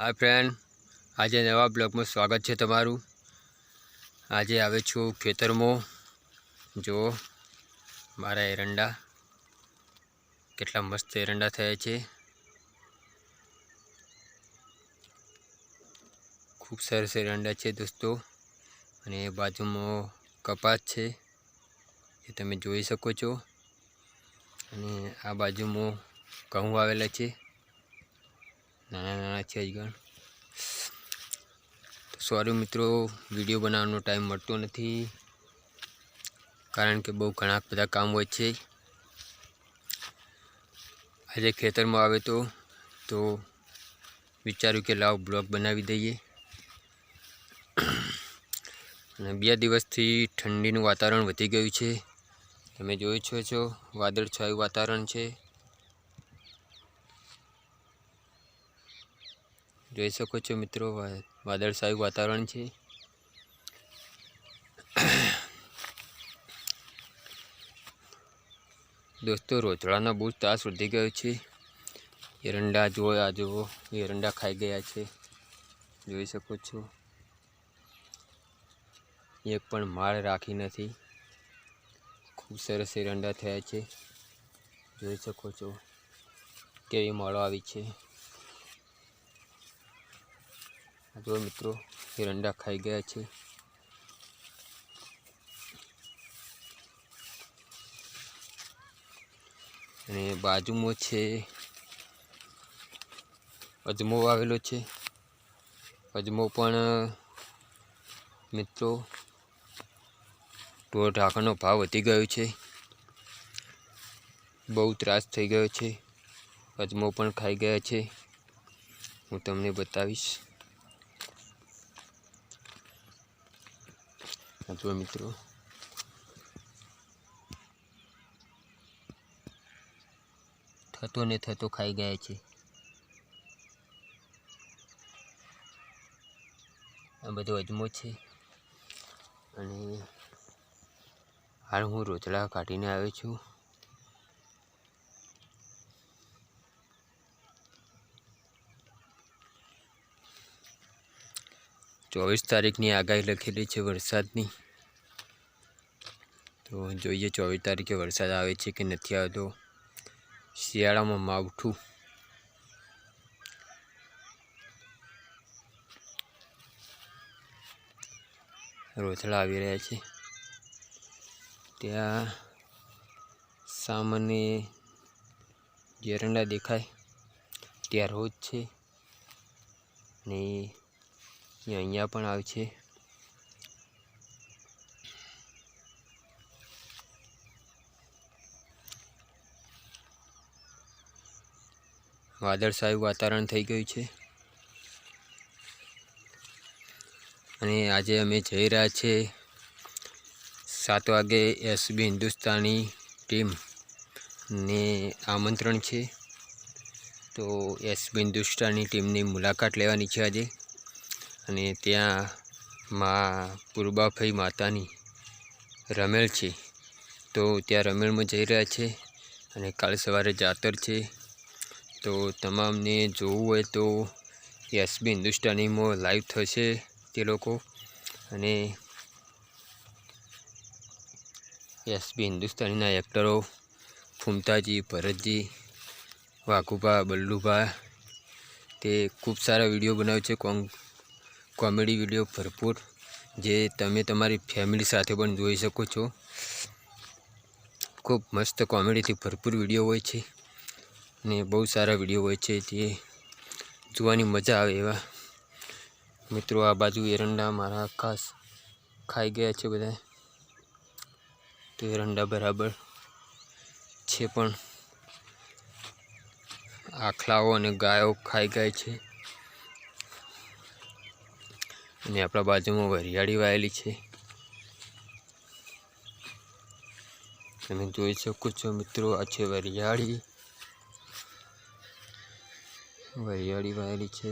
હા ફ્રેન્ડ આજે નવા બ્લોગમાં સ્વાગત છે તમારું. આજે આવે છું ખેતરમાં. જો, મારા એરંડા. કેટલા મસ્ત એરંડા થયા છે. ખૂબ સરસ એરંડા છે દોસ્તો. અને બાજુમાં કપાસ છે, એ તમે જોઈ શકો છો. અને આ બાજુમાં ઘઉં આવેલા છે. નાના નાના છે હજગણ સોરી મિત્રો વીડિયો બનાવવાનો ટાઈમ મળતો નથી. કારણ કે બહુ ઘણા બધા કામ હોય છે. આજે ખેતરમાં આવે તો તો વિચાર્યું કે લાવ બ્લોગ બનાવી દઈએ. અને બે દિવસથી ઠંડીનું વાતાવરણ વધી ગયું છે. તમે જોઈ છો છો, વાદળછાયું વાતાવરણ છે. જોઈ શકો છો મિત્રો વાદળછાયું વાતાવરણ છે. દોસ્તો રોચડાનો બૂજ તાસ વધી ગયો છે. એરંડા જુઓ, આ જુઓ, એરંડા ખાઈ ગયા છે. જોઈ શકો છો. એક પણ માળ રાખી નથી. ખૂબ સરસ એરંડા થયા છે. જોઈ શકો છો. કેવી માળો આવી છે. જુઓ મિત્રો એરંડા ખાઈ ગયા છે. અને બાજુમાં છે, અજમો આવેલો છે. અજમો પણ, મિત્રો, ઢોર ઢાંકણનો ભાવ વધી ગયો છે. બહુ ત્રાસ થઈ ગયો છે. અજમો પણ ખાઈ ગયા છે. હું તમને બતાવીશ. આ જુઓ મિત્રો થતો ને થતો ખાઈ ગયા છે આ બધો અજમો છે અને હાલ હું રોચલા કાઢીને આવ્યો છું ચોવીસ તારીખની આગાહી લખેલી છે વરસાદની. તો જોઈએ ચોવીસ તારીખે વરસાદ આવે છે કે નથી આવતો. શિયાળામાં માવઠું. રોથડા આવી રહ્યા છે. ત્યાં સામાન્ય જેરંડા દેખાય. ત્યાં રોજ છે. ને એ અહીંયા પણ આવે છે. વાદળછાયું વાતાવરણ થઈ ગયું છે. અને આજે અમે જઈ રહ્યા છીએ સાત વાગે એસબી હિન્દુસ્તાની ટીમને આમંત્રણ છે. તો એસબી હિન્દુસ્તાની ટીમની મુલાકાત લેવાની છે આજે. અને ત્યાં મા પૂર્બાભાઈ માતાની રમેલ છે. તો ત્યાં રમેલમાં જઈ રહ્યા છે અને કાલ સવારે જાતર છે. તો તમામને જોવું હોય તો એસબી હિન્દુસ્તાનીમાં લાઈવ થશે તે લોકો. અને એસબી હિન્દુસ્તાનીના એક્ટરો ફૂમતાજી, ભરતજી, વાઘુભા, બલ્લુભા, તે ખૂબ સારા વીડિયો બનાવે છે. કોમ કોમેડી વીડિયો ભરપૂર, જે તમે તમારી ફેમિલી સાથે પણ જોઈ શકો છો. ખૂબ મસ્ત કોમેડીથી ભરપૂર વીડિયો હોય છે ને બહુ સારા વીડિયો હોય છે જે જોવાની મજા આવે એવા. મિત્રો, આ બાજુ એરંડા મારા ખાસ ખાઈ ગયા છે બધા. તો એરંડા બરાબર છે પણ. આખલાઓ અને ગાયો ખાઈ ગયા છે. અને આપણા બાજુમાં વરિયાળી વાયેલી છે. તમે જોઈ શકો છો મિત્રો, આ છે વરિયાળી. વરિયાળી વાયેલી છે.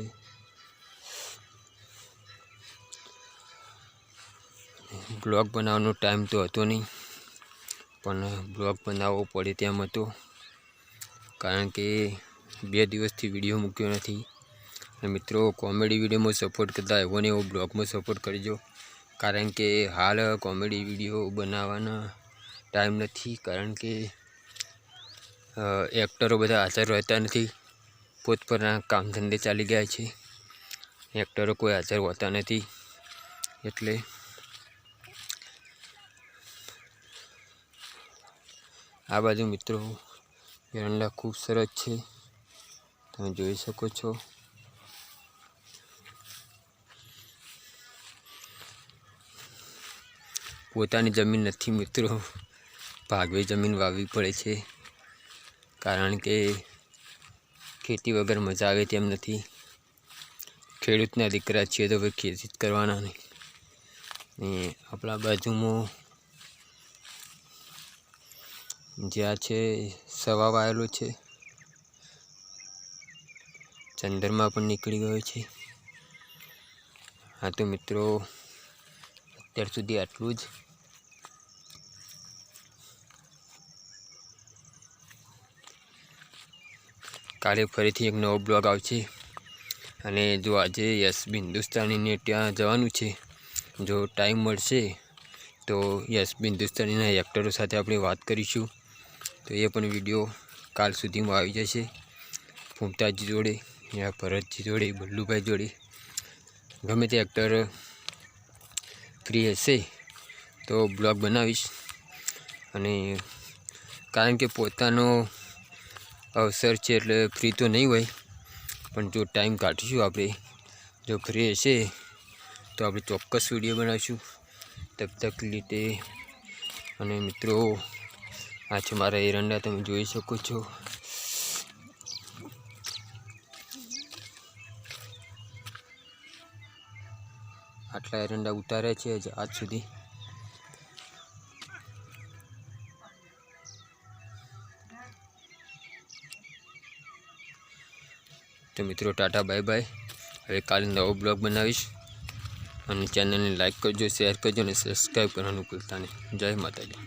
બ્લોગ બનાવવાનો ટાઈમ તો હતો નહીં, પણ બ્લોગ બનાવવો પડે તેમ હતો. કારણ કે બે દિવસથી વીડિયો મૂક્યો નથી. અને મિત્રો કોમેડી વિડીયોમાં સપોર્ટ કરતા એવો ને એવો બ્લોગમાં સપોર્ટ કરજો. કારણ કે હાલ કોમેડી વીડિયો બનાવવાના ટાઈમ નથી. કારણ કે એક્ટરો બધા હાજર રહેતા નથી. પોતપોતાના કામ ધંધે ચાલી ગયા છે. એક્ટરો કોઈ હાજર હોતા નથી. એટલે આ બાજુ મિત્રો એરંડા ખૂબ સરસ છે. તમે જોઈ શકો છો. પોતાની જમીન નથી મિત્રો. ભાગવે જમીન વાવવી પડે છે. કારણ કે ખેતી વગર મજા આવે તેમ નથી. ખેડૂતના દીકરા છીએ તો ભાઈ ખેતી કરવાના નહીં ને આપણા બાજુમાં જ્યાં છે સવા વાયેલો છે. ચંદ્રમાં પણ નીકળી ગયો છે. હા તો મિત્રો, અત્યાર સુધી આટલું જ. કાલે ફરીથી એક નવો બ્લોગ આવશે. અને જો આજે યશ હિન્દુસ્તાનીને ત્યાં જવાનું છે, જો ટાઈમ મળશે, તો યશ હિન્દુસ્તાનીના એક્ટરો સાથે આપણે વાત કરીશું. તો એ પણ વીડિયો કાલ સુધીમાં આવી જશે. ફૂમતાજી જોડે, યા ભરતજી જોડે, બલ્લુભાઈ જોડે. ગમે તે એક્ટર ફ્રી હશે, તો બ્લોગ બનાવીશ. અને કારણ કે પોતાનો અવસર છે એટલે ફ્રી તો નહીં હોય. પણ જો ટાઈમ કાઢીશું આપણે, જો ફ્રી હશે, તો આપણે ચોક્કસ વીડિયો બનાવીશું. તક તક લીધે અને મિત્રો, આ છે મારા એરંડા, તમે જોઈ શકો છો. આટલા એરંડા ઉતાર્યા છે આજ સુધી. તો મિત્રો, ટાટા, બાય બાય. હવે કાલે નવો બ્લોગ બનાવીશ. અને ચેનલને લાઇક કરજો, શેર કરજો અને સબસ્ક્રાઈબ કરવાનું ભૂલતા નહીં. જય માતાજી.